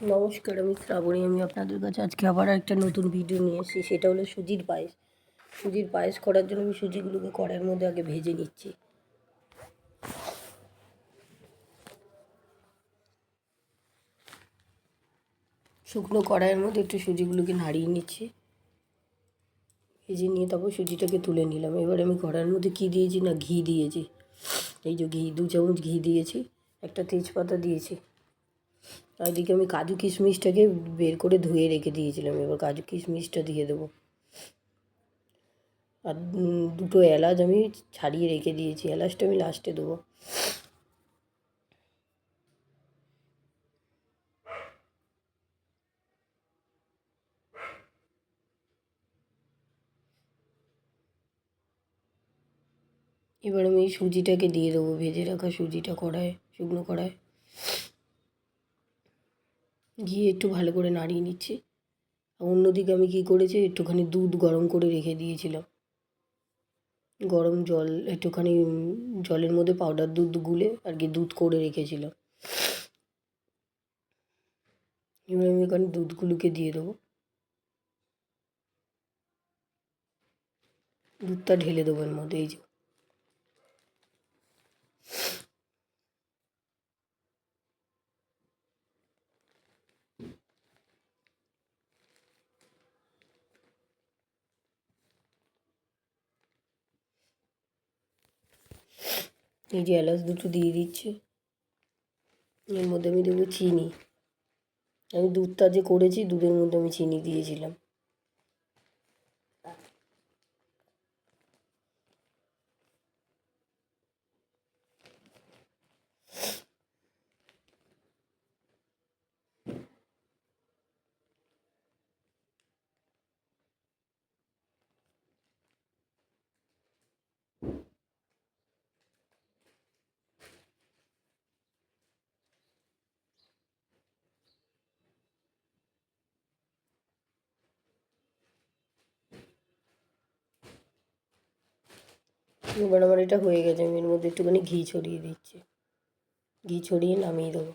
নমস্কার, আমি শ্রাবণী, আমি আপনাদের কাছে আজকে আবার একটা নতুন ভিডিও নিয়ে এসেছি। সেটা হলো সুজির পায়েস। সুজির পায়েস করার জন্য আমি সুজিগুলোকে কড়াইয়ের মধ্যে আগে ভেজে নিচ্ছি। শুকনো কড়াইয়ের মধ্যে একটু সুজিগুলোকে নাড়িয়ে নিচ্ছি। ভেজে নিয়ে তারপর সুজিটাকে তুলে নিলাম। এবার আমি কড়াইয়ের মধ্যে কী দিয়েছি না ঘি দিয়েছি? এই যে ঘি, দু চামচ ঘি দিয়েছি, একটা তেজপাতা দিয়েছি। এদিকে আমি কাজু কিশমিশটাকে বের করে ধুয়ে রেখে দিয়েছিলাম, এবার কাজু কিশমিশটা দিয়ে দেবো। আর দুটো এলাচ আমি ছাড়িয়ে রেখে দিয়েছি, এলাচটা আমি লাস্টে দেবো। এবার আমি সুজিটাকে দিয়ে দেবো, ভেজে রাখা সুজিটা কড়ায় শুকনো কড়ায় ঘিয়ে একটু ভালো করে নাড়িয়ে নিচ্ছি। অন্যদিকে আমি কী করেছি, একটুখানি দুধ গরম করে রেখে দিয়েছিলাম। গরম জল, একটুখানি জলের মধ্যে পাউডার দুধ গুলে আর কি দুধ করে রেখেছিলাম। এবার আমি এখানে দুধগুলোকে দিয়ে দেবো। দুধটা ঢেলে দেবো এর মধ্যে, এই যে। এই যে এলাচ দুটো দিয়ে দিচ্ছি। এর মধ্যে আমি দেবো চিনি। আমি দুধটা যে করেছি, দুধের মধ্যে আমি চিনি দিয়েছিলাম। এবার আমার এটা হয়ে গেছে আমি এর মধ্যে একটুখানি ঘি ছড়িয়ে দিচ্ছি। ঘি ছড়িয়ে নামিয়ে দেবো।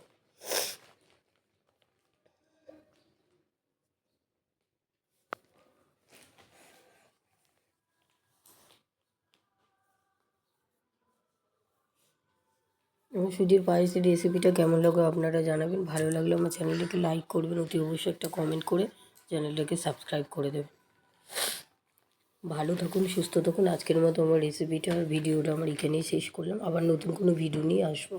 এবং সুজির পায়েসের রেসিপিটা কেমন লাগবে আপনারা জানাবেন। ভালো লাগলে আমার চ্যানেলটাকে লাইক করবেন, অতি অবশ্যই একটা কমেন্ট করে চ্যানেলটাকে সাবস্ক্রাইব করে দেবেন। ভালো থাকুন, সুস্থ থাকুন। আজকের মতো আমার রেসিপিটা ভিডিওটা আমার এখানেই শেষ করলাম। আবার নতুন কোনো ভিডিও নিয়ে আসব।